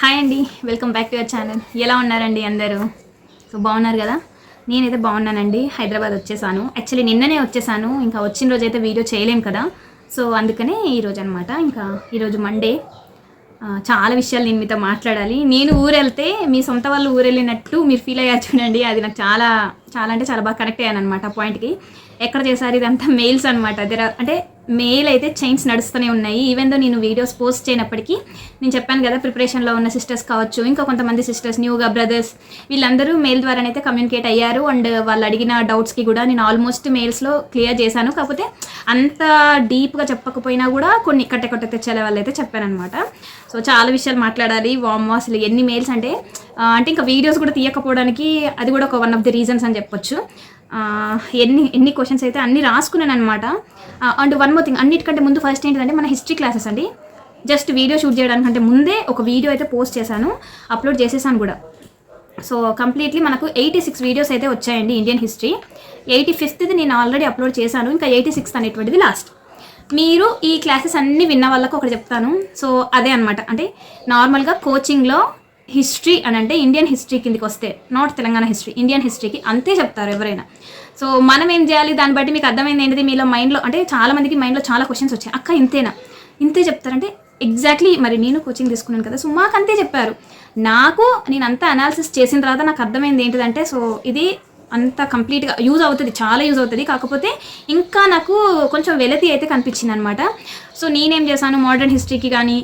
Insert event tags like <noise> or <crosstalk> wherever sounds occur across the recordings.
Hi అండి welcome back to your channel. ఎలా ఉన్నారండి అందరూ? సో బాగున్నారు కదా? నేనైతే బాగున్నానండి హైదరాబాద్ వచ్చేసాను. యాక్చువల్లీ నిన్ననే వచ్చేసాను. ఇంకా వచ్చిన రోజు అయితే వీడియో చేయలేం కదా? సో అందుకనే ఈరోజు అనమాట ఇంకా ఈరోజు మండే చాలా విషయాలు నేను మీతో మాట్లాడాలి. నేను ఊరు వెళ్తే మీ సొంత వాళ్ళు ఊరు వెళ్ళినట్టు మీరు ఫీల్ అయ్యారు చూడండి. అది నాకు చాలా చాలా అంటే చాలా బాగా కనెక్ట్ అయ్యాను అనమాట ఆ పాయింట్కి ఎక్కడ చేశారు ఇదంతా? మెయిల్స్ అనమాట దగ్గర అంటే మెయిల్ అయితే చైన్స్ నడుస్తూనే ఉన్నాయి. ఈవెన్ దో నేను వీడియోస్ పోస్ట్ చేయనప్పటికీ నేను చెప్పాను కదా ప్రిపరేషన్లో ఉన్న సిస్టర్స్ కావచ్చు ఇంకా కొంతమంది సిస్టర్స్ న్యూగా బ్రదర్స్ వీళ్ళందరూ మెయిల్ ద్వారానైతే కమ్యూనికేట్ అయ్యారు. అండ్ వాళ్ళు అడిగిన డౌట్స్కి కూడా నేను ఆల్మోస్ట్ మెయిల్స్లో క్లియర్ చేశాను. కాకపోతే అంత డీప్గా చెప్పకపోయినా కూడా కొన్ని కట్టె కొట్ట తెచ్చేలే వాళ్ళు అయితే చెప్పానమాట సో చాలా విషయాలు మాట్లాడాలి. వామ్ అసలు ఎన్ని మెయిల్స్ అంటే అంటే ఇంకా వీడియోస్ కూడా తీయకపోవడానికి అది కూడా ఒక వన్ ఆఫ్ ది రీజన్స్ అని చెప్పొచ్చు. ఎన్ని ఎన్ని క్వశ్చన్స్ అయితే అన్ని రాసుకున్నాను అనమాట అండ్ వన్ మోర్ థింగ్ అన్నిటికంటే ముందు ఫస్ట్ ఏంటంటే మన హిస్టరీ క్లాసెస్ అండి. జస్ట్ వీడియో షూట్ చేయడానికంటే ముందే ఒక వీడియో అయితే పోస్ట్ చేశాను అప్లోడ్ చేసేసాను కూడా. సో కంప్లీట్లీ మనకు ఎయిటీ సిక్స్ వీడియోస్ అయితే వచ్చాయండి ఇండియన్ హిస్టరీ ఎయిటీ ఫిఫ్త్ది నేను ఆల్రెడీ అప్లోడ్ చేశాను ఇంకా ఎయిటీ సిక్స్త్ అనేటువంటిది లాస్ట్ మీరు ఈ క్లాసెస్ అన్నీ విన్న వాళ్ళకు ఒకటి చెప్తాను. సో అదే అనమాట అంటే నార్మల్గా కోచింగ్లో హిస్టరీ అని అంటే ఇండియన్ హిస్టరీ కిందకి వస్తే నాట్ తెలంగాణ హిస్టరీ ఇండియన్ హిస్టరీకి అంతే చెప్తారు ఎవరైనా. సో మనం ఏం చేయాలి? దాన్ని బట్టి మీకు అర్థమైంది ఏంటిది? మీలో మైండ్లో అంటే చాలా మందికి మైండ్లో చాలా క్వశ్చన్స్ వచ్చాయి. అక్క ఇంతేనా? ఇంతే చెప్తారంటే ఎగ్జాక్ట్లీ మరి నేను కోచింగ్ తీసుకున్నాను కదా. సో మాకు అంతే చెప్పారు. నాకు నేను అంతా అనాలిసిస్ చేసిన తర్వాత నాకు అర్థమైంది ఏంటిదంటే సో ఇది అంత కంప్లీట్గా యూజ్ అవుతుంది చాలా యూజ్ అవుతుంది. కాకపోతే ఇంకా నాకు కొంచెం వెలతి అయితే కనిపించింది అనమాట సో నేనేం చేశాను మోడర్న్ హిస్టరీకి కానీ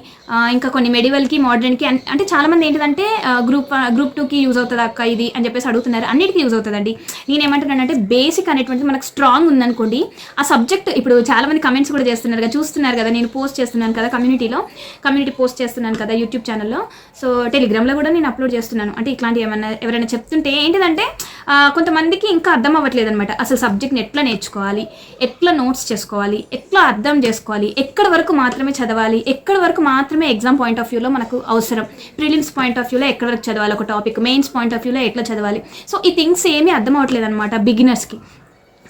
ఇంకా కొన్ని మెడివల్కి మోడర్న్కి అంటే చాలామంది ఏంటిదంటే గ్రూప్ గ్రూప్ టూకి యూజ్ అవుతుంది అక్క ఇది అని చెప్పేసి అడుగుతున్నారు. అన్నిటికీ యూజ్ అవుతుందండి. నేనేమంటున్నానంటే బేసిక్ అనేటువంటిది మనకు స్ట్రాంగ్ ఉందనుకోండి ఆ సబ్జెక్ట్ ఇప్పుడు చాలామంది కమెంట్స్ కూడా చేస్తున్నారు కదా చూస్తున్నారు కదా నేను పోస్ట్ చేస్తున్నాను కదా కమ్యూనిటీలో కమ్యూనిటీ పోస్ట్ చేస్తున్నాను కదా యూట్యూబ్ ఛానల్లో సో టెలిగ్రామ్లో కూడా నేను అప్లోడ్ చేస్తున్నాను. అంటే ఇట్లాంటి ఏమన్నా ఎవరైనా చెప్తుంటే ఏంటిదంటే కొంతమందికి ఇంకా అర్థం అవ్వట్లేదు అనమాట అసలు సబ్జెక్ట్ని ఎట్లా నేర్చుకోవాలి ఎట్లా నోట్స్ చేసుకోవాలి ఎట్లా అర్థం చేసుకోవాలి ఎక్కడ వరకు మాత్రమే చదవాలి? ఎక్కడ వరకు మాత్రమే ఎగ్జామ్ పాయింట్ ఆఫ్ వ్యూలో మనకు అవసరం? ప్రిలిమ్స్ పాయింట్ ఆఫ్ వ్యూలో ఎక్కడ వరకు చదవాలి? ఒక టాపిక్ మెయిన్స్ పాయింట్ ఆఫ్ వ్యూలో ఎట్లా చదవాలి? సో ఈ థింగ్స్ ఏమీ అర్థం అవ్వట్లేదు అనమాట బిగినర్స్కి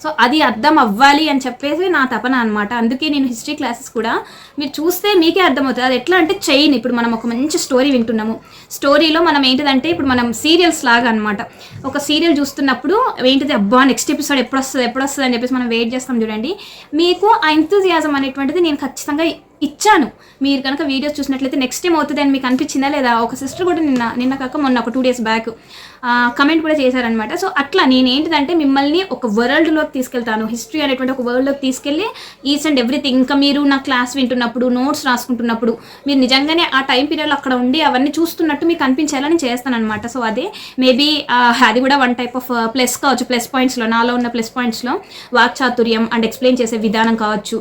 సో అది అర్థం అవ్వాలి అని చెప్పేసి నా తపన అనమాట అందుకే నేను హిస్టరీ క్లాసెస్ కూడా మీరు చూస్తే మీకే అర్థమవుతుంది. అది ఎట్లా అంటే చైన్ ఇప్పుడు మనం ఒక మంచి స్టోరీ వింటున్నాము. స్టోరీలో మనం ఏంటిదంటే ఇప్పుడు మనం సీరియల్స్ లాగా అనమాట ఒక సీరియల్ చూస్తున్నప్పుడు ఏంటిది? అబ్బా నెక్స్ట్ ఎపిసోడ్ ఎప్పుడు వస్తుంది ఎప్పుడు వస్తుంది అని చెప్పేసి మనం వెయిట్ చేస్తాం చూడండి. మీకు ఆ ఎంతూజియాజం అనేటువంటిది నేను ఖచ్చితంగా ఇచ్చాను. మీరు కనుక వీడియోస్ చూసినట్లయితే నెక్స్ట్ టైం అవుతుంది అని మీకు అనిపించిందా లేదా? ఒక సిస్టర్ కూడా నిన్న నిన్న కాక మొన్న ఒక టూ డేస్ బ్యాక్ కమెంట్ కూడా చేశారనమాట సో అట్లా నేను ఏంటిదంటే మిమ్మల్ని ఒక వరల్డ్లోకి తీసుకెళ్తాను. హిస్టరీ అనేటువంటి ఒక వరల్డ్లోకి తీసుకెళ్ళి ఈచ్ అండ్ ఎవ్రీథింగ్ ఇంకా మీరు నా క్లాస్ వింటున్నప్పుడు నోట్స్ రాసుకుంటున్నప్పుడు మీరు నిజంగానే ఆ టైం పీరియడ్లో అక్కడ ఉండి అవన్నీ చూస్తున్నట్టు మీకు అనిపించాలని చేస్తాను అనమాట సో అదే మేబీ అది కూడా వన్ టైప్ ఆఫ్ ప్లస్ కావచ్చు ప్లస్ పాయింట్స్లో నాలో ఉన్న ప్లస్ పాయింట్స్లో వాక్చాతుర్యం అండ్ ఎక్స్ప్లెయిన్ చేసే విధానం కావచ్చు.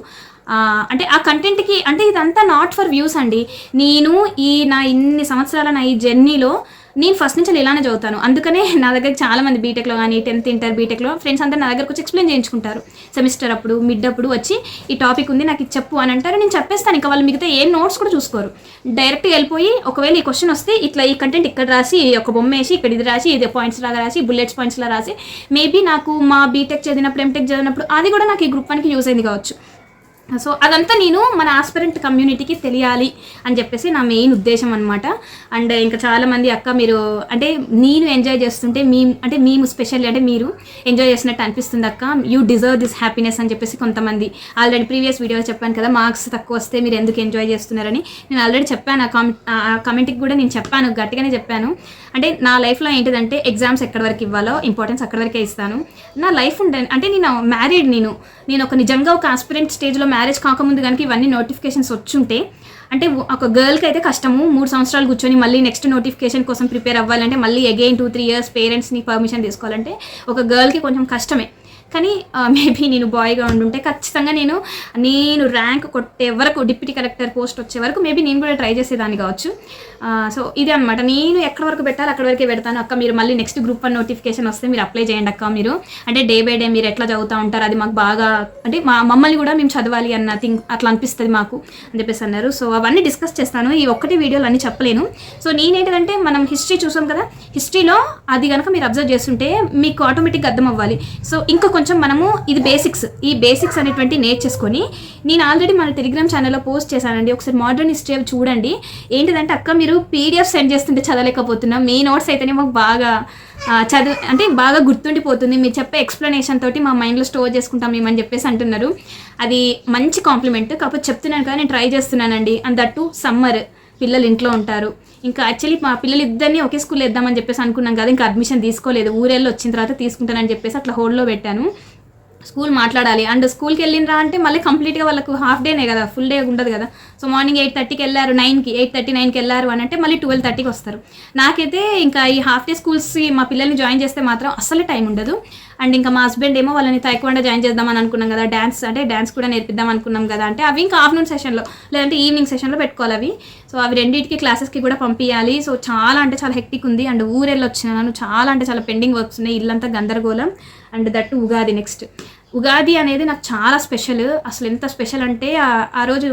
అంటే ఆ కంటెంట్కి అంటే ఇదంతా నాట్ ఫర్ వ్యూస్ అండి. నేను ఈ నా ఇన్ని సంవత్సరాల నా ఈ జర్నీలో నేను ఫస్ట్ నుంచి ఇలానే చదువుతాను. అందుకనే నా దగ్గర చాలా మంది బీటెక్లో కానీ టెన్త్ ఇంటర్ బీటెక్లో ఫ్రెండ్స్ అందరూ నా దగ్గరకు వచ్చి ఎక్స్ప్లెయిన్ చేయించుకుంటారు. సెమిస్టర్ అప్పుడు మిడ్ అప్పుడు వచ్చి ఈ టాపిక్ ఉంది నాకు ఇది చెప్పు అని అంటారు నేను చెప్పేస్తాను. ఇంకా వాళ్ళు మిగతా ఏ నోట్స్ కూడా చూసుకోరు. డైరెక్ట్గా వెళ్ళిపోయి ఒకవేళ ఈ క్వశ్చన్ వస్తే ఇట్లా ఈ కంటెంట్ ఇక్కడ రాసి ఒక బొమ్మ వేసి ఇక్కడ ఇది రాసి ఇది పాయింట్స్ లాగా రాసి బుల్లెట్స్ పాయింట్స్లా రాసి మేబీ నాకు మా బీటెక్ చదివినప్పుడు ఎంటెక్ చదివినప్పుడు అది కూడా నాకు ఈ గ్రూప్ పనికి యూజ్ అయింది కావచ్చు. సో అదంతా నేను మన ఆస్పిరెంట్ కమ్యూనిటీకి తెలియాలి అని చెప్పేసి నా మెయిన్ ఉద్దేశం అనమాట అండ్ ఇంకా చాలామంది అక్క మీరు అంటే నేను ఎంజాయ్ చేస్తుంటే మీ అంటే మేము స్పెషల్లీ అంటే మీరు ఎంజాయ్ చేసినట్టు అనిపిస్తుంది అక్క. యూ డిజర్వ్ దిస్ హ్యాపీనెస్ అని చెప్పేసి కొంతమంది ఆల్రెడీ ప్రీవియస్ వీడియోస్ చెప్పాను కదా మార్క్స్ తక్కువ వస్తే మీరు ఎందుకు ఎంజాయ్ చేస్తున్నారని నేను ఆల్రెడీ చెప్పాను. ఆ కామెంట్ ఆ కమెంట్కి కూడా నేను చెప్పాను గట్టిగానే చెప్పాను. అంటే నా లైఫ్లో ఏంటిదంటే ఎగ్జామ్స్ ఎక్కడి వరకు ఇవ్వాలో ఇంపార్టెన్స్ అక్కడి వరకే ఇస్తాను. నా లైఫ్ ఉండే అంటే నేను మ్యారీడ్ నేను. నేను ఒక నిజంగా ఒక ఆస్పిరెంట్ స్టేజ్లో మ్యారేజ్ కాకముందు కనుక ఇవన్నీ నోటిఫికేషన్స్ వచ్చుంటే అంటే ఒక గర్ల్కి అయితే కష్టము మూడు సంవత్సరాలు కూర్చొని మళ్ళీ నెక్స్ట్ నోటిఫికేషన్ కోసం ప్రిపేర్ అవ్వాలంటే మళ్ళీ అగైన్ టూ త్రీ ఇయర్స్ పేరెంట్స్ని పర్మిషన్ తీసుకోవాలంటే ఒక గర్ల్కి కొంచెం కష్టమే. కానీ మేబీ నేను బాయ్గా ఉండుంటే ఖచ్చితంగా నేను నేను ర్యాంక్ కొట్టే వరకు డిప్యూటీ కలెక్టర్ పోస్ట్ వచ్చే వరకు మేబీ నేను కూడా ట్రై చేసేదాన్ని కావచ్చు. సో ఇదే అనమాట నేను ఎక్కడ వరకు పెట్టాలి అక్కడ వరకే పెడతాను అక్క. మీరు మళ్ళీ నెక్స్ట్ గ్రూప్ వన్ నోటిఫికేషన్ వస్తే మీరు అప్లై చేయండి అక్క మీరు. అంటే డే బై డే మీరు ఎట్లా చదువుతూ ఉంటారు అది మాకు బాగా అంటే మా మమ్మల్ని కూడా మేము చదవాలి అన్న థింగ్ అట్లా అనిపిస్తుంది మాకు అని చెప్పేసి అన్నారు. సో అవన్నీ డిస్కస్ చేస్తాను. ఈ ఒక్కటి వీడియోలు అన్నీ చెప్పలేను. సో నేనేంటంటే మనం హిస్టరీ చూసాం కదా హిస్టరీలో అది కనుక మీరు అబ్జర్వ్ చేస్తుంటే మీకు ఆటోమేటిక్గా అర్థం అవ్వాలి సో ఇంకా కొంచెం మనము ఇది బేసిక్స్ ఈ బేసిక్స్ అనేటువంటి నేర్చేసుకొని నేను ఆల్రెడీ మన టెలిగ్రామ్ ఛానల్లో పోస్ట్ చేశానండి. ఒకసారి మోడర్న్ హిస్టరీ చూడండి. ఏంటిదంటే అక్క మీరు పీడిఎఫ్ సెండ్ చేస్తుంటే చదవలేకపోతున్నాం. మీ నోట్స్ అయితేనే మాకు బాగా చదువు అంటే బాగా గుర్తుండిపోతుంది. మీరు చెప్పే ఎక్స్ప్లెనేషన్ తోటి మా మైండ్లో స్టోర్ చేసుకుంటాం మేమని చెప్పేసి అంటున్నారు. అది మంచి కాంప్లిమెంట్ కాకపోతే చెప్తున్నాను కదా నేను ట్రై చేస్తున్నానండి. అండ్ దట్టు సమ్మర్ పిల్లలు ఇంట్లో ఉంటారు. ఇంకా యాక్చువల్లీ మా పిల్లలు ఇద్దరిని ఒకే స్కూల్ వేద్దామని చెప్పేసి అనుకున్నాం కదా ఇంకా అడ్మిషన్ తీసుకోలేదు. ఊరెళ్ళి వచ్చిన తర్వాత తీసుకుంటానని చెప్పేసి అట్లా హోల్డ్లో పెట్టాను. స్కూల్ మాట్లాడాలి. అండ్ స్కూల్కి వెళ్ళినరా అంటే మళ్ళీ కంప్లీట్గా వాళ్ళకు హాఫ్ డేనే కదా ఫుల్ డే ఉండదు కదా. సో మార్నింగ్ ఎయిట్ థర్టీకి వెళ్ళారు నైన్కి ఎయిట్ థర్టీ నైన్కి వెళ్ళారు అని అంటే మళ్ళీ ట్వెల్వ్ థర్టీకి వస్తారు. నాకైతే ఇంకా ఈ హాఫ్ డే స్కూల్స్కి మా పిల్లల్ని జాయిన్ చేస్తే మాత్రం అసలు టైం ఉండదు. అండ్ ఇంకా మా హస్బెండ్ ఏమో వాళ్ళని తైక్వాండా జాయిన్ చేద్దామని అనుకున్నాం కదా డ్యాన్స్ అంటే డ్యాన్స్ కూడా నేర్పిద్దాం అనుకున్నాం కదా అంటే అవి ఇంకా ఆఫ్టర్నూన్ సెషన్లో లేదంటే ఈవినింగ్ సెషన్లో పెట్టుకోవాలి అవి. సో అవి రెండింటికి క్లాసెస్కి కూడా పంపించాలి సో చాలా అంటే చాలా హెక్టిక్ ఉంది. అండ్ ఊరెళ్ళి వచ్చినాను చాలా అంటే చాలా పెండింగ్ వర్క్స్ ఉన్నాయి. ఇల్లంతా గందరగోళం. And that Ugadi next Ugadi అనేది నాకు చాలా స్పెషల్ అసలు ఎంత స్పెషల్ అంటే ఆ రోజు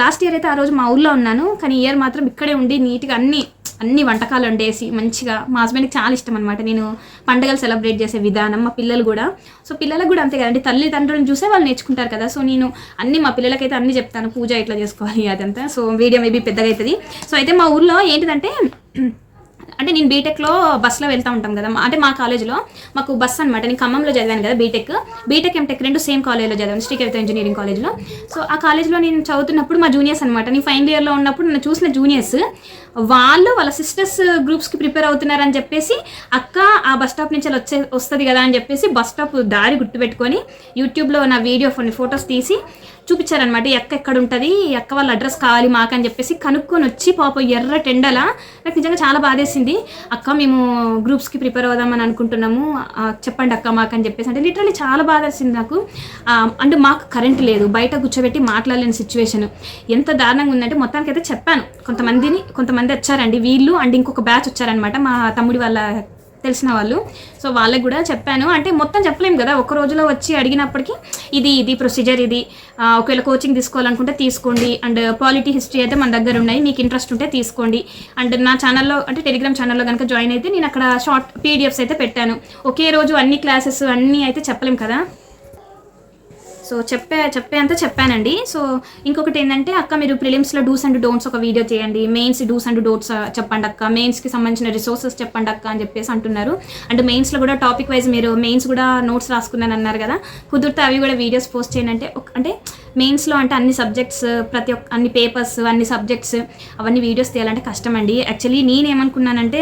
లాస్ట్ ఇయర్ అయితే ఆ రోజు మా ఊర్లో ఉన్నాను కానీ ఇయర్ మాత్రం ఇక్కడే ఉండి నీట్గా అన్ని అన్ని వంటకాలు వండేసి మంచిగా మా హస్బెండ్కి చాలా ఇష్టం అనమాట నేను పండుగలు సెలబ్రేట్ చేసే విధానం మా పిల్లలు కూడా. సో పిల్లలకు కూడా అంతే కదండి తల్లిదండ్రులను చూసే వాళ్ళు నేర్చుకుంటారు కదా. సో నేను అన్ని మా పిల్లలకైతే అన్ని చెప్తాను పూజ ఇట్లా చేసుకోవాలి అదంతా. సో వీడియో మేబీ పెద్దగా అవుతుంది. సో అయితే మా ఊళ్ళో ఏంటిదంటే అంటే నేను బీటెక్లో బస్సులో వెళ్తూ ఉంటాం కదా అంటే మా కాలేజ్లో మాకు బస్ అనమాట నేను ఖమ్మంలో చదివాను కదా బీటెక్ బీటెక్ ఎంటెక్ రెండు సేమ్ కాలేజ్లో చదివాను శ్రీకవిత ఇంజనీరింగ్ కాలేజ్లో సో ఆ కాలేజ్లో నేను చదువుతున్నప్పుడు మా జూనియర్స్ అనమాట నేను ఫైనల్ ఇయర్లో ఉన్నప్పుడు నన్ను చూసిన జూనియర్స్ వాళ్ళు వాళ్ళ సిస్టర్స్ గ్రూప్స్కి ప్రిపేర్ అవుతున్నారని చెప్పేసి అక్క ఆ బస్ స్టాప్ నుంచి అలా వచ్చే వస్తుంది కదా అని చెప్పేసి బస్ స్టాప్ దారి గుర్తుపెట్టుకొని యూట్యూబ్లో నా వీడియో కొన్ని ఫొటోస్ తీసి చూపించారనమాట. ఎక్క ఎక్కడ ఉంటుంది ఎక్క వాళ్ళ అడ్రస్ కావాలి మాకు అని చెప్పేసి కనుక్కొని వచ్చి పాప ఎర్ర టెండల నాకు నిజంగా చాలా బాధేసింది. అక్క మేము గ్రూప్స్కి ప్రిపేర్ అవుదామని అనుకుంటున్నాము. చెప్పండి అక్క మాకు అని చెప్పేసి. అంటే లిటరలీ చాలా బాధేసింది నాకు. అంటే మాకు కరెంట్ లేదు. బయట కూర్చోబెట్టి మాట్లాడలేని సిచ్యువేషన్ ఎంత దారుణంగా ఉందంటే మొత్తానికి అయితే చెప్పాను. కొంతమందిని కొంతమంది వచ్చారండి వీళ్ళు. అండ్ ఇంకొక బ్యాచ్ వచ్చారనమాట. మా తమ్ముడి వాళ్ళ తెలిసిన వాళ్ళు. సో వాళ్ళకి కూడా చెప్పాను. అంటే మొత్తం చెప్పలేము కదా ఒక రోజులో వచ్చి అడిగినప్పటికీ ఇది ఇది ప్రొసీజర్ ఇది. ఒకవేళ కోచింగ్ తీసుకోవాలనుకుంటే తీసుకోండి. అండ్ పాలిటీ హిస్టరీ అయితే మన దగ్గర ఉన్నాయి. మీకు ఇంట్రెస్ట్ ఉంటే తీసుకోండి. అండ్ నా ఛానల్లో అంటే టెలిగ్రామ్ ఛానల్లో కనుక జాయిన్ అయితే నేను అక్కడ షార్ట్ పీడిఎఫ్స్ అయితే పెట్టాను. ఒకే రోజు అన్ని క్లాసెస్ అన్నీ అయితే చెప్పలేం కదా. సో చెప్పే చెప్పే అంతా చెప్పానండి. సో ఇంకొకటి ఏంటంటే అక్క మీరు ప్రిలిమ్స్లో డూస్ అండ్ డోంట్స్ ఒక వీడియో చేయండి. మెయిన్స్ డూస్ అండ్ డోట్స్ చెప్పండి అక్క. మెయిన్స్కి సంబంధించిన రిసోర్సెస్ చెప్పండి అక్క అని చెప్పేసి అంటున్నారు. అండ్ మెయిన్స్లో కూడా టాపిక్ వైజ్ మీరు మెయిన్స్ కూడా నోట్స్ రాసుకున్నాను అన్నారు కదా. కుదిరితే అవి కూడా వీడియోస్ పోస్ట్ చేయండి. అంటే అంటే మెయిన్స్లో అంటే అన్ని సబ్జెక్ట్స్ ప్రతి ఒక్క అన్ని పేపర్స్ అన్ని సబ్జెక్ట్స్ అవన్నీ వీడియోస్ తీయాలంటే కష్టం అండి యాక్చువల్లీ నేనేమనుకున్నానంటే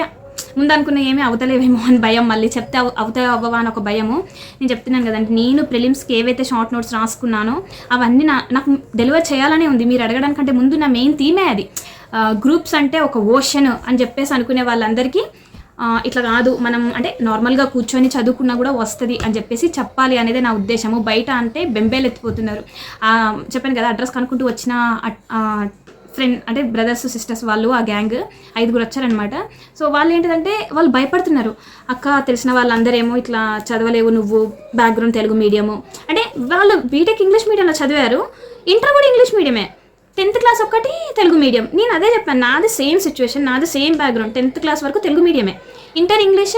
ముందు అనుకున్న ఏమీ అవతలేవేమో అని భయం మళ్ళీ చెప్తే అవ- అవుతాయో అవ్వవా అని ఒక భయము. నేను చెప్తున్నాను కదండి నేను ప్రిలిమ్స్కి ఏవైతే షార్ట్ నోట్స్ రాసుకున్నానో అవన్నీ నా నాకు డెలివర్ చేయాలనే ఉంది. మీరు అడగడానికంటే ముందు నా మెయిన్ థీమే అది. గ్రూప్స్ అంటే ఒక ఓషన్ అని చెప్పేసి అనుకునే వాళ్ళందరికీ ఇట్లా కాదు మనం అంటే నార్మల్గా కూర్చొని చదువుకున్నా కూడా వస్తుంది అని చెప్పేసి చెప్పాలి అనేది నా ఉద్దేశము. బయట అంటే బెంబేలు ఎత్తిపోతున్నారు చెప్పాను కదా అడ్రస్ కనుక్కుంటూ వచ్చిన ఫ్రెండ్ అంటే బ్రదర్స్ సిస్టర్స్ వాళ్ళు ఆ గ్యాంగ్ ఐదుగురు వచ్చారనమాట సో వాళ్ళు ఏంటిదంటే వాళ్ళు భయపడుతున్నారు. అక్క తెలిసిన వాళ్ళందరేమో ఇట్లా చదవలేవు నువ్వు బ్యాక్గ్రౌండ్ తెలుగు మీడియము అంటే వాళ్ళు బీటెక్ ఇంగ్లీష్ మీడియంలో చదివారు. ఇంటర్ కూడా ఇంగ్లీష్ మీడియమే టెన్త్ క్లాస్ ఒక్కటి తెలుగు మీడియం నేను అదే చెప్పాను నాది సేమ్ సిచ్యువేషన్ నాది సేమ్ బ్యాక్గ్రౌండ్ టెన్త్ క్లాస్ వరకు Telugu మీడియమే inter English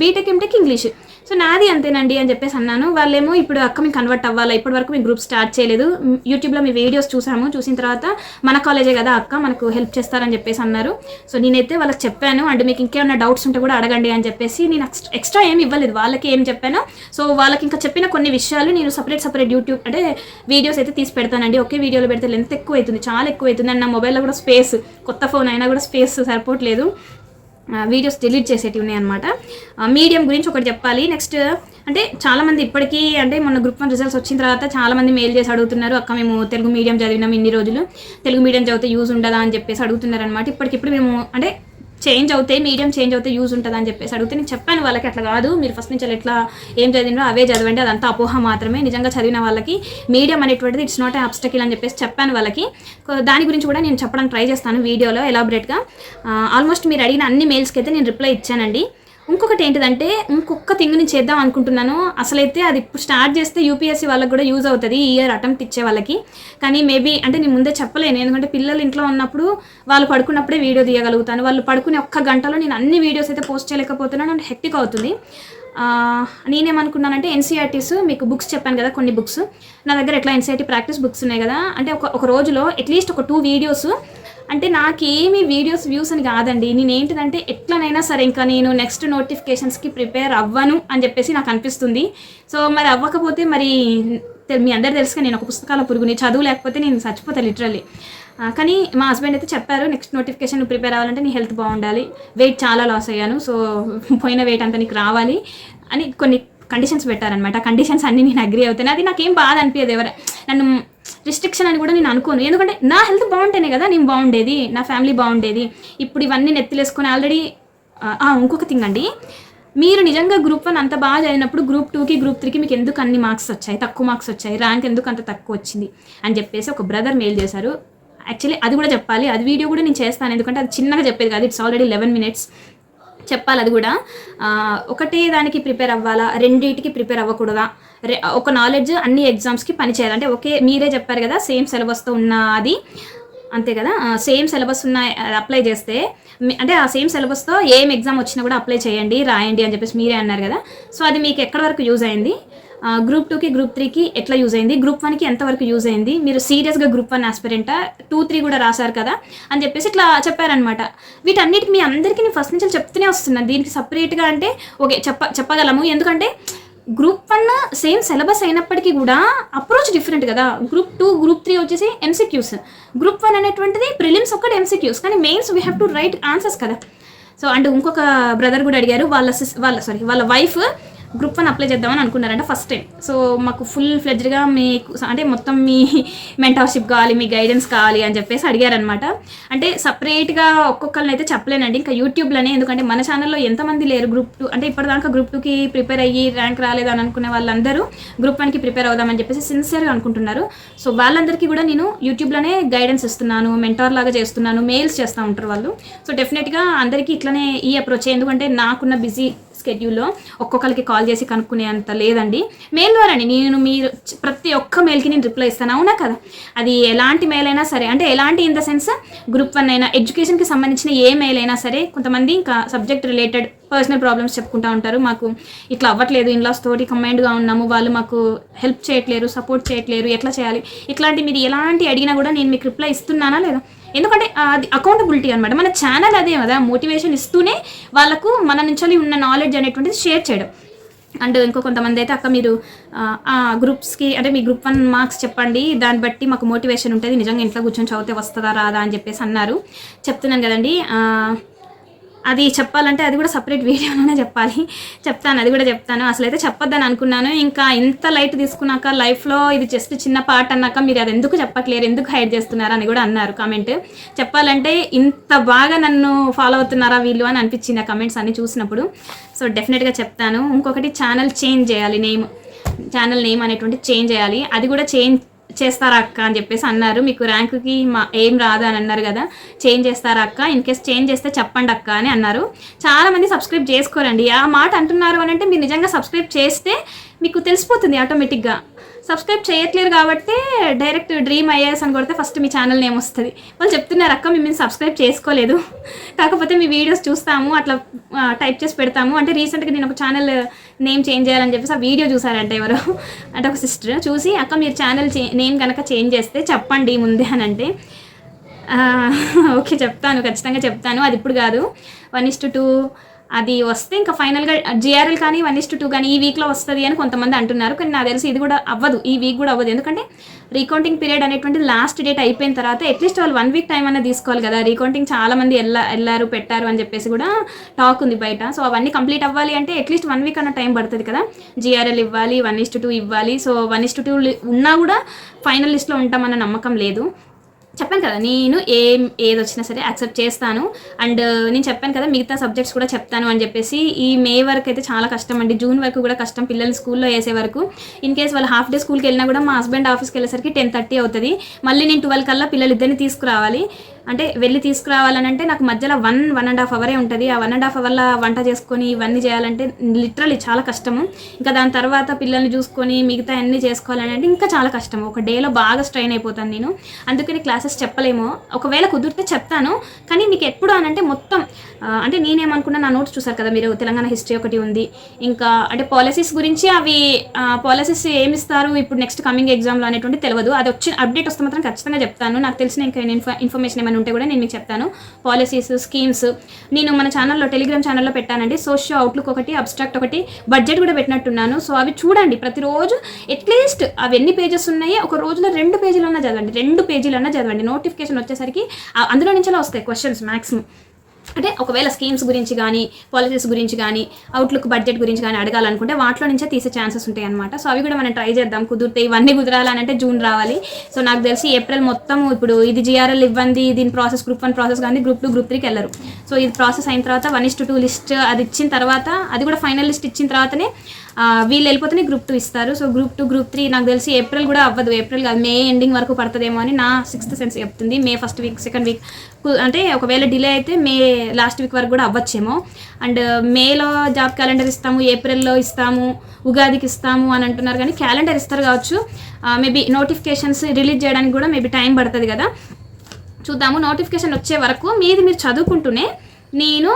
BTech MTech English so నాది అంతేనండి అని చెప్పేసి అన్నాను. వాళ్ళేమో ఇప్పుడు అక్క మీకు కన్వర్ట్ అవ్వాలా? ఇప్పటి వరకు మీ గ్రూప్ స్టార్ట్ చేయలేదు. యూట్యూబ్లో మీ వీడియోస్ చూసాము. చూసిన తర్వాత మన కాలేజే కదా అక్క? మనకు హెల్ప్ చేస్తారని చెప్పేసి అన్నారు. సో నేనైతే వాళ్ళకి చెప్పాను. అండ్ మీకు ఇంకేమైనా డౌట్స్ ఉంటే కూడా అడగండి అని చెప్పేసి నేను ఎక్స్ట్రా ఏమి ఇవ్వలేదు. వాళ్ళకి ఏం చెప్పాను. సో వాళ్ళకి ఇంకా చెప్పిన కొన్ని విషయాలు నేను సపరేట్ సపరేట్ యూట్యూబ్ అంటే వీడియోస్ అయితే తీసి పెడతానండి. ఒకే వీడియోలో పెడితే లెంత్ ఎక్కువ అవుతుంది చాలా ఎక్కువ అవుతుంది అండ్ నా మొబైల్లో కూడా స్పేస్ కొత్త ఫోన్ అయినా కూడా స్పేస్ సరిపోవట్లేదు. వీడియోస్ డిలీట్ చేసేటివి ఉన్నాయి అనమాట మీడియం గురించి ఒకటి చెప్పాలి. నెక్స్ట్ అంటే చాలామంది ఇప్పటికీ అంటే మొన్న గ్రూప్ వన్ రిజల్ట్స్ వచ్చిన తర్వాత చాలామంది మెయిల్ చేసి అడుగుతున్నారు అక్క మేము తెలుగు మీడియం చదివినాం ఇన్ని రోజులు. తెలుగు మీడియం చదివితే యూజ్ ఉండదా? అని చెప్పేసి అడుగుతున్నారు అనమాట ఇప్పటికిప్పుడు మేము అంటే చేంజ్ అవుతాయి మీడియం చేంజ్ అవుతే యూజ్ ఉంటుంది అని చెప్పేసి అడిగితే నేను చెప్పాను వాళ్ళకి అట్లా కాదు. మీరు ఫస్ట్ నుంచి ఎట్లా ఏం చదివినో అవే చదవండి. అదంతా అపోహ మాత్రమే. నిజంగా చదివిన వాళ్ళకి మీడియం అనేటువంటిది ఇట్స్ నాట్ అబ్స్టకిల్ అని చెప్పేసి చెప్పాను వాళ్ళకి. దాని గురించి కూడా నేను చెప్పడానికి ట్రై చేస్తాను వీడియోలో ఎలాబరేట్గా ఆల్మోస్ట్ మీరు అడిగిన అన్ని మెయిల్స్కి అయితే నేను రిప్లై ఇచ్చానండి. ఇంకొకటి ఏంటిదంటే ఇంకొక థింగ్ నుంచి చేద్దాం అనుకుంటున్నాను. అసలైతే అది ఇప్పుడు స్టార్ట్ చేస్తే యూపీఎస్సీ వాళ్ళకి కూడా యూజ్ అవుతుంది ఈ ఇయర్ అటెంప్ట్ ఇచ్చే వాళ్ళకి. కానీ మేబీ అంటే నేను ముందే చెప్పలేను. ఎందుకంటే పిల్లలు ఇంట్లో ఉన్నప్పుడు వాళ్ళు పడుకున్నప్పుడే వీడియో తీయగలుగుతాను. వాళ్ళు పడుకునే ఒక్క గంటలో నేను అన్ని వీడియోస్ అయితే పోస్ట్ చేయలేకపోతున్నాను. అండ్ హెక్టిక్ అవుతుంది. నేనేమనుకున్నానంటే ఎన్సీఆర్టీస్ మీకు బుక్స్ చెప్పాను కదా కొన్ని బుక్స్ నా దగ్గర ఎట్లా ఎన్సీఆర్టీ ప్రాక్టీస్ బుక్స్ ఉన్నాయి కదా. అంటే ఒక ఒక రోజులో అట్లీస్ట్ ఒక టూ వీడియోస్ అంటే నాకేమి వీడియోస్ వ్యూస్ అని కాదండి. నేను ఏంటిదంటే ఎట్లనైనా సరే ఇంకా నేను నెక్స్ట్ నోటిఫికేషన్స్కి ప్రిపేర్ అవ్వను అని చెప్పేసి నాకు అనిపిస్తుంది. సో మరి అవ్వకపోతే మరి మీ అందరు తెలుసుగా నేను ఒక పుస్తకాల పురుగుని చదువు లేకపోతే నేను చచ్చిపోతాను లిటరల్లీ. కానీ మా హస్బెండ్ అయితే చెప్పారు నెక్స్ట్ నోటిఫికేషన్ ప్రిపేర్ అవ్వాలంటే నీ హెల్త్ బాగుండాలి. వెయిట్ చాలా లాస్ అయ్యాను సో <laughs> పోయిన వెయిట్ అంతా నీకు రావాలి అని కొన్ని కండిషన్స్ పెట్టారనమాట కండిషన్స్ అన్నీ నేను అగ్రి అవుతాను. అది నాకేం బాధ అనిపించదు ఎవరు నన్ను రిస్ట్రిక్షన్ అని కూడా నేను అనుకోను. ఎందుకంటే నా హెల్త్ బాగుంటేనే కదా నేను బాగుండేది నా ఫ్యామిలీ బాగుండేది. ఇప్పుడు ఇవన్నీ నెత్తిలేసుకొని ఆల్రెడీ ఇంకొక థింగ్ అండి. మీరు నిజంగా గ్రూప్ వన్ అంత బాగా చదివినప్పుడు గ్రూప్ టూకి గ్రూప్ త్రీకి మీకు ఎందుకు అన్ని మార్క్స్ వచ్చాయి? తక్కువ మార్క్స్ వచ్చాయి. ర్యాంక్ ఎందుకు అంత తక్కువ వచ్చింది? అని చెప్పేసి ఒక బ్రదర్ మెయిల్ చేశారు. యాక్చువల్లీ అది కూడా చెప్పాలి. అది వీడియో కూడా నేను చేస్తాను. ఎందుకంటే అది చిన్నగా చెప్పేది కాదు. ఇట్స్ ఆల్రెడీ లెవెన్ మినిట్స్ చెప్పాలి అది కూడా ఒకటే దానికి ప్రిపేర్ అవ్వాలా? రెండింటికి ప్రిపేర్ అవ్వకూడదా? ఒక నాలెడ్జ్ అన్ని ఎగ్జామ్స్కి పనిచేయాలి. అంటే ఒకే మీరే చెప్పారు కదా సేమ్ సిలబస్తో ఉన్న అది అంతే కదా? సేమ్ సిలబస్ ఉన్న అప్లై చేస్తే అంటే ఆ సేమ్ సిలబస్తో ఏం ఎగ్జామ్ వచ్చినా కూడా అప్లై చేయండి రాయండి అని చెప్పేసి మీరే అన్నారు కదా? సో అది మీకు ఎక్కడి వరకు యూజ్ అయింది? గ్రూప్ టూకి గ్రూప్ త్రీకి ఎట్లా యూజ్ అయింది? గ్రూప్ వన్కి ఎంతవరకు యూజ్ అయింది? మీరు సీరియస్గా గ్రూప్ వన్ ఆస్పిరెంటా టూ త్రీ కూడా రాశారు కదా? అని చెప్పేసి ఇట్లా చెప్పారనమాట వీటన్నిటికి మీ అందరికీ నేను ఫస్ట్ నుంచి చెప్తూనే వస్తున్నాను దీనికి సపరేట్గా అంటే ఓకే చెప్ప చెప్పగలము. ఎందుకంటే గ్రూప్ వన్ సేమ్ సిలబస్ అయినప్పటికీ కూడా అప్రోచ్ డిఫరెంట్ కదా. గ్రూప్ టూ గ్రూప్ త్రీ వచ్చేసి ఎంసీక్యూస్ గ్రూప్ వన్ అనేటువంటిది ప్రిలిమ్స్ ఒక్కటి ఎంసీక్యూస్ కానీ mains we have to write answers కదా. సో అండ్ ఇంకొక బ్రదర్ కూడా అడిగారు వాళ్ళ సిస్ వాళ్ళ సారీ వాళ్ళ వైఫ్ గ్రూప్ వన్ అప్లై చేద్దామని అనుకున్నారంట ఫస్ట్ టైం సో మాకు ఫుల్ ఫ్లెజ్డ్గా మీకు అంటే మొత్తం మీ మెంటర్షిప్ కావాలి మీ గైడెన్స్ కావాలి అని చెప్పేసి అడిగారనమాట అంటే సపరేట్గా ఒక్కొక్కరిని అయితే చెప్పలేనండి. ఇంకా యూట్యూబ్లోనే ఎందుకంటే మన ఛానల్లో ఎంతమంది లేరు గ్రూప్ టూ అంటే ఇప్పటిదాకా గ్రూప్ టూకి ప్రిపేర్ అయ్యి ర్యాంక్ రాలేదు అని అనుకునే వాళ్ళందరూ గ్రూప్ వన్కి ప్రిపేర్ అవుదామని చెప్పేసి సిన్సియర్గా అనుకుంటున్నారు. సో వాళ్ళందరికీ కూడా నేను యూట్యూబ్లోనే గైడెన్స్ ఇస్తున్నాను మెంటార్ లాగా చేస్తున్నాను మెయిల్స్ చేస్తూ ఉంటారు వాళ్ళు. సో డెఫినెట్గా అందరికీ ఇట్లనే ఈ అప్రోచ్ ఎందుకంటే నాకున్న బిజీ స్కెడ్యూల్లో ఒక్కొక్కరికి కాల్ చేసి కనుక్కునే అంత లేదండి. మెయిల్ ద్వారానే నేను మీరు ప్రతి ఒక్క మెయిల్కి నేను రిప్లై ఇస్తాను అవునా కదా? అది ఎలాంటి మెయిల్ అయినా సరే అంటే ఎలాంటి in the sense group one అయినా ఎడ్యుకేషన్కి సంబంధించిన ఏ మెయిల్ అయినా సరే కొంతమంది ఇంకా సబ్జెక్ట్ రిలేటెడ్ పర్సనల్ ప్రాబ్లమ్స్ చెప్పుకుంటూ ఉంటారు. మాకు ఇట్లా అవ్వట్లేదు. ఇన్లాస్ తోటి కంబైన్డ్గా ఉన్నాము. వాళ్ళు మాకు హెల్ప్ చేయట్లేరు సపోర్ట్ చేయట్లేరు. ఎట్లా చేయాలి? ఇట్లాంటి మీరు ఎలాంటి అడిగినా కూడా నేను మీకు రిప్లై ఇస్తున్నానా లేదా? ఎందుకంటే అది అకౌంటబిలిటీ అనమాట మన ఛానల్ అదే కదా. మోటివేషన్ ఇస్తూనే వాళ్ళకు మన నుంచి ఉన్న నాలెడ్జ్ అనేటువంటిది షేర్ చేయడం. అండ్ ఇంకో కొంతమంది అయితే అక్క మీరు ఆ, గ్రూప్స్కి అంటే మీ గ్రూప్ వన్ మార్క్స్ చెప్పండి. దాన్ని బట్టి మాకు మోటివేషన్ ఉంటుంది. నిజంగా ఇంట్లో కూర్చొని చదివితే వస్తుందా రాదా అని చెప్పేసి అన్నారు. చెప్తున్నాను కదండి. అది చెప్పాలంటే అది కూడా సపరేట్ వీడియోలోనే చెప్పాలి. చెప్తాను అది కూడా చెప్తాను. అసలు అయితే చెప్పొద్దని అనుకున్నాను. ఇంకా ఇంత లైట్ తీసుకున్నాక లైఫ్లో ఇది జస్ట్ చిన్న పార్ట్ అన్నాక మీరు అది ఎందుకు చెప్పట్లేరు ఎందుకు హైడ్ చేస్తున్నారు అని కూడా అన్నారు కామెంట్ చెప్పాలంటే ఇంత బాగా నన్ను ఫాలో అవుతున్నారా వీళ్ళు అని అనిపించింది ఆ కమెంట్స్ అన్ని చూసినప్పుడు. సో డెఫినెట్గా చెప్తాను. ఇంకొకటి ఛానల్ చేంజ్ చేయాలి నేమ్ ఛానల్ నేమ్ అనేటువంటి చేంజ్ చేయాలి. అది కూడా చేంజ్ చేస్తారా అక్క అని చెప్పేసి అన్నారు. మీకు ర్యాంకుకి మా ఏం రాదు అని అన్నారు కదా చేంజ్ చేస్తారా అక్క? ఇన్ కేస్ చేంజ్ చేస్తే చెప్పండి అక్క అని అన్నారు. చాలా మంది సబ్స్క్రైబ్ చేసుకోరండి. ఆ మాట అంటున్నారు అని అంటే మీరు నిజంగా సబ్స్క్రైబ్ చేస్తే మీకు తెలిసిపోతుంది ఆటోమేటిక్గా. సబ్స్క్రైబ్ చేయట్లేరు కాబట్టి డైరెక్ట్ డ్రీమ్ ఐఏఎస్ అని కొడితే ఫస్ట్ మీ ఛానల్ నేమ్ వస్తుంది. వాళ్ళు చెప్తున్నారు అక్క మేము సబ్స్క్రైబ్ చేసుకోలేదు. కాకపోతే మీ వీడియోస్ చూస్తాము అట్లా టైప్ చేసి పెడతాము. అంటే రీసెంట్గా నేను ఒక ఛానల్ నేమ్ చేంజ్ చేయాలని చెప్పేసి ఆ వీడియో చూసారంట ఎవరు. అంటే ఒక సిస్టర్ చూసి అక్క మీరు ఛానల్ నేమ్ కనుక చేంజ్ చేస్తే చెప్పండి ముందే అని అంటే ఓకే చెప్తాను ఖచ్చితంగా చెప్తాను. అది ఇప్పుడు కాదు. వన్ ఇస్ టు టూ అది వస్తే ఇంకా ఫైనల్గా జిఆర్ఎల్ కానీ వన్ ఇస్ టు టూ కానీ ఈ వీక్లో వస్తుంది అని కొంతమంది అంటున్నారు. కానీ నాకు తెలిసి ఇది కూడా అవ్వదు. ఈ వీక్ కూడా అవ్వదు. ఎందుకంటే రీకౌంటింగ్ పీరియడ్ అనేటువంటి లాస్ట్ డేట్ అయిపోయిన తర్వాత అట్లీస్ట్ వాళ్ళు వన్ వీక్ టైం అన్న తీసుకోవాలి కదా. రీకౌంటింగ్ చాలామంది వెళ్ళా వెళ్ళారు పెట్టారు అని చెప్పేసి కూడా టాక్ ఉంది బయట. సో అవన్నీ కంప్లీట్ అవ్వాలి అంటే అట్లీస్ట్ వన్ వీక్ అన్న టైం పడుతుంది కదా. జిఆర్ఎల్ ఇవ్వాలి వన్ ఇస్ టు టూ ఇవ్వాలి. So one is to two ఉన్నా కూడా ఫైనల్ లిస్ట్లో ఉంటామన్న నమ్మకం లేదు. చెప్పాను కదా నేను ఏం ఏది వచ్చినా సరే యాక్సెప్ట్ చేస్తాను. అండ్ uh, నేను చెప్పాను కదా మిగతా సబ్జెక్ట్స్ కూడా చెప్తాను అని చెప్పేసి ఈ మే వరకు అయితే చాలా కష్టం అండి. జూన్ వరకు కూడా కష్టం పిల్లలు స్కూల్లో వేసే వరకు. ఇన్ కేస్ వాళ్ళు హాఫ్ డే స్కూల్కి వెళ్ళినా కూడా మా హస్బెండ్ ఆఫీస్కి వెళ్ళేసరికి టెన్ థర్టీ అవుతుంది. మళ్ళీ నేను ట్వెల్వ్ కల్లా పిల్లలు ఇద్దరిని తీసుకురావాలి. అంటే వెళ్ళి తీసుకురావాలని అంటే నాకు మధ్యలో వన్ వన్ అండ్ హాఫ్ అవరే ఉంటుంది. ఆ వన్ అండ్ హాఫ్ అవర్లో వంట చేసుకొని ఇవన్నీ చేయాలంటే లిటరలీ చాలా కష్టము. ఇంకా దాని తర్వాత పిల్లల్ని చూసుకొని మిగతా అన్నీ చేసుకోవాలని అంటే ఇంకా చాలా కష్టం ఒక డేలో బాగా స్ట్రైన్ అయిపోతాను నేను. అందుకని క్లాసెస్ చెప్పలేము. ఒకవేళ కుదిరితే చెప్తాను. కానీ మీకు ఎప్పుడు అనంటే మొత్తం అంటే నేనేమనుకున్నా నా నోట్స్ చూసారు కదా మీరు తెలంగాణ హిస్టరీ ఒకటి ఉంది. ఇంకా అంటే పాలసీస్ గురించి అవి పాలసీస్ ఏమి ఇస్తారు ఇప్పుడు నెక్స్ట్ కమింగ్ ఎగ్జామ్లో అనేటువంటి తెలియదు అది వచ్చిన అప్డేట్ వస్తే మాత్రం ఖచ్చితంగా చెప్తాను. నాకు తెలిసిన ఇంకా ఇన్ఫ ఇన్ఫర్మేషన్ ఏమైనా ఉంటే కూడా నేను మీకు చెప్తాను. పాలసీస్ స్కీమ్స్ నేను మన ఛానల్లో టెలిగ్రామ్ ఛానల్లో పెట్టానండి. సోషియో అవుట్లుక్ ఒకటి అబ్స్ట్రాక్ట్ ఒకటి బడ్జెట్ కూడా పెట్టినట్టున్నాను. సో అవి చూడండి. ప్రతిరోజు అట్లీస్ట్ అవి ఎన్ని పేజెస్ ఉన్నాయి ఒక రోజులో రెండు పేజీలన్నా చదవండి. రెండు పేజీలన్నా చదవండి. నోటిఫికేషన్ వచ్చేసరికి అందులో నుంచి వస్తాయి క్వశ్చన్స్ మ్యాక్సిమం అంటే ఒకవేళ స్కీమ్స్ గురించి కానీ పాలసీస్ గురించి కానీ అవుట్లుక్ బడ్జెట్ గురించి కానీ అడగాలనుకుంటే వాటిలో నుంచే తీసే ఛాన్సెస్ ఉంటాయి అనమాట సో అవి కూడా మనం ట్రై చేద్దాం. కుదిరితే ఇవన్నీ కుదరాలంటే జూన్ రావాలి. సో నాకు తెలిసి ఏప్రిల్ మొత్తం ఇప్పుడు ఇది జిఆర్ఎల్ ఇవ్వండి దీని ప్రాసెస్ గ్రూప్ వన్ ప్రాసెస్ కానీ గ్రూప్ టూ గ్రూప్ త్రీకి వెళ్ళరు. సో ఇది ప్రాసెస్ అయిన తర్వాత వన్ ఇస్ టూ లిస్ట్ అది ఇచ్చిన తర్వాత అది కూడా ఫైనల్ లిస్ట్ ఇచ్చిన తర్వాతనే వీళ్ళు వెళ్ళిపోతేనే గ్రూప్ టూ ఇస్తారు. So group two group three నాకు తెలిసి ఏప్రిల్ కూడా అవ్వదు. ఏప్రిల్ కాదు మే ఎండింగ్ వరకు పడుతుందేమో అని నా సిక్స్త్ సెన్స్ చెప్తుంది. May first week second week అంటే ఒకవేళ డిలే అయితే మే లాస్ట్ వీక్ వరకు కూడా అవ్వచ్చేమో. అండ్ మేలో uh, జాబ్ క్యాలెండర్ ఇస్తాము ఏప్రిల్లో ఇస్తాము ఉగాదికి ఇస్తాము అని అంటున్నారు. కానీ క్యాలెండర్ ఇస్తారు కావచ్చు. మేబీ నోటిఫికేషన్స్ రిలీజ్ చేయడానికి కూడా మేబీ టైం పడుతుంది కదా. చూద్దాము. నోటిఫికేషన్ వచ్చే వరకు మీది మీరు చదువుకుంటూనే నేను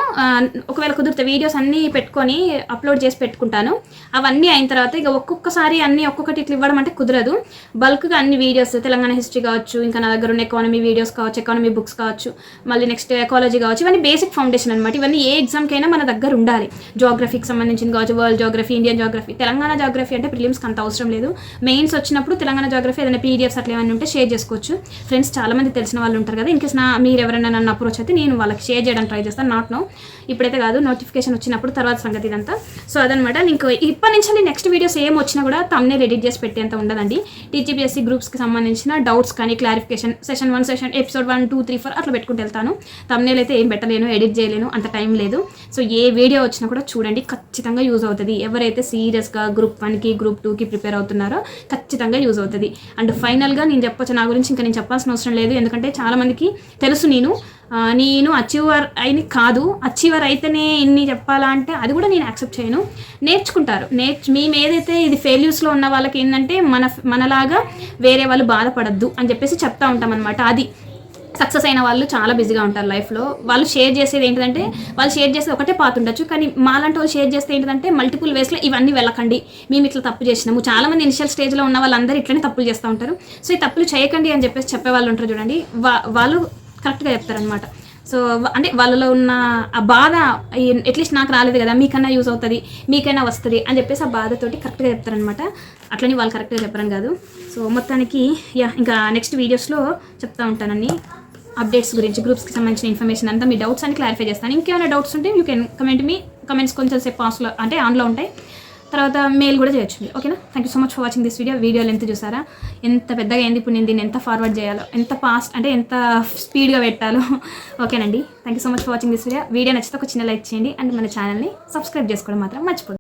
ఒకవేళ కుదిరితే వీడియోస్ అన్నీ పెట్టుకొని అప్లోడ్ చేసి పెట్టుకుంటాను. అవన్నీ అయిన తర్వాత ఇక ఒక్కొక్కసారి అన్నీ ఒక్కొక్కటి ఇట్లా ఇవ్వడం అంటే కుదరదు. బల్క్గా అన్ని వీడియోస్ తెలంగాణ హిస్టరీ కావచ్చు ఇంకా నా దగ్గర ఉన్న ఎకానమీ వీడియోస్ కావచ్చు ఎకానమీ బుక్స్ కావచ్చు మళ్ళీ నెక్స్ట్ ఎకాలజీ కావచ్చు ఇవన్నీ బేసిక్ ఫౌండేషన్ అనమాట ఇవన్నీ ఏ ఎగ్జామ్కైనా మన దగ్గర ఉండాలి. జోగ్రఫీకి సంబంధించింది కావచ్చు world geography Indian geography Telangana geography అంటే ప్రిలిమ్స్కి అంత అవసరం లేదు. మెయిన్స్ వచ్చినప్పుడు తెలంగాణ జోగ్రఫీ ఏదైనా పీడిఎఫ్స్ అట్లా ఏమైనా ఉంటే షేర్ చేసుకోవచ్చు. ఫ్రెండ్స్ చాలామంది తెలిసిన వాళ్ళు ఉంటారు కదా ఇన్కేస్ నా మీరు ఎవరైనా నన్ను అప్రోచ్ అయితే నేను వాళ్ళకి షేర్ చేయడానికి ట్రై చేస్తాను నాట్ నో ఇప్పుడైతే కాదు నోటిఫికేషన్ వచ్చినప్పుడు తర్వాత సంగతి ఇదంతా. సో అదనమాట నీకు ఇప్పటి నుంచి నెక్స్ట్ వీడియోస్ ఏం వచ్చినా కూడా తమ్నే ఎడిట్ చేసి పెట్టేంత ఉండదండి. టీజీపీఎస్సీ గ్రూప్స్కి సంబంధించిన డౌట్స్ కానీ clarification session one session episode one two three four అట్లా పెట్టుకుంటూ వెళ్తాను. తమ్నేలు అయితే ఏం పెట్టలేను ఎడిట్ చేయలేను అంత టైం లేదు. సో ఏ వీడియో వచ్చినా కూడా చూడండి ఖచ్చితంగా యూజ్ అవుతుంది. ఎవరైతే సీరియస్గా గ్రూప్ వన్కి గ్రూప్ టూకి ప్రిపేర్ అవుతున్నారో ఖచ్చితంగా యూజ్ అవుతుంది. అండ్ ఫైనల్గా నేను చెప్పొచ్చు నా గురించి ఇంకా నేను చెప్పాల్సిన అవసరం లేదు. ఎందుకంటే చాలామందికి తెలుసు నేను. నేను అచీవర్ అయిన కాదు అచీవర్ అయితేనే ఇన్ని చెప్పాలా అంటే అది కూడా నేను యాక్సెప్ట్ చేయను. నేర్చుకుంటారు. నేర్చు మేము ఏదైతే ఇది ఫెయిల్యూర్స్లో ఉన్న వాళ్ళకి ఏంటంటే మన మనలాగా వేరే వాళ్ళు బాధపడద్దు అని చెప్పేసి చెప్తా ఉంటాం అనమాట అది సక్సెస్ అయిన వాళ్ళు చాలా బిజీగా ఉంటారు లైఫ్లో. వాళ్ళు షేర్ చేసేది ఏంటంటే వాళ్ళు షేర్ చేసేది ఒకటే పాత ఉండొచ్చు కానీ మాలాంటి వాళ్ళు షేర్ చేస్తే ఏంటంటే మల్టిపుల్ వేస్లో ఇవన్నీ వెళ్ళకండి. మేము ఇట్లా తప్పు చేసినాము. చాలా మంది ఇనిషియల్ స్టేజ్లో ఉన్న వాళ్ళందరూ ఇట్లనే తప్పులు చేస్తూ ఉంటారు. సో ఈ తప్పులు చేయకండి అని చెప్పేసి చెప్పే వాళ్ళు ఉంటారు చూడండి. వా- వాళ్ళు కరెక్ట్గా చెప్తారనమాట సో అంటే వాళ్ళలో ఉన్న ఆ బాధ అట్లీస్ట్ నాకు రాలేదు కదా మీకన్నా యూజ్ అవుతుంది మీకైనా వస్తుంది అని చెప్పేసి ఆ బాధతోటి కరెక్ట్గా చెప్తారనమాట అట్లని వాళ్ళు కరెక్ట్గా చెప్పరని కాదు. సో మొత్తానికి యా ఇంకా నెక్స్ట్ వీడియోస్లో చెప్తా ఉంటానని అప్డేట్స్ గురించి గ్రూప్స్కి సంబంధించిన ఇన్ఫర్మేషన్ అంతా మీ డౌట్స్ అని క్లారిఫై చేస్తాను. ఇంకేమైనా డౌట్స్ ఉంటే యూ కెన్ కమెంట్ మీ కమెంట్స్ కొంచెం సేపు ఆన్లో అంటే ఆన్లో ఉంటాయి. తర్వాత మెయిల్ కూడా చేయొచ్చు. మీరు ఓకేనా thank you so much for watching this video వీడియోలు ఎంత చూసారా? ఎంత పెద్దగా అయింది ఇప్పుడు నేను దీన్ని ఎంత ఫార్వర్డ్ చేయాలో? ఎంత ఫాస్ట్ అంటే ఎంత స్పీడ్గా పెట్టాలో? ఓకేనండి thank you so much for watching this video video నచ్చితే ఒక చిన్న లైక్ చేయండి. అండ్ మన ఛానల్ని సబ్స్క్రైబ్ చేసుకోవడం మాత్రం మర్చిపోదు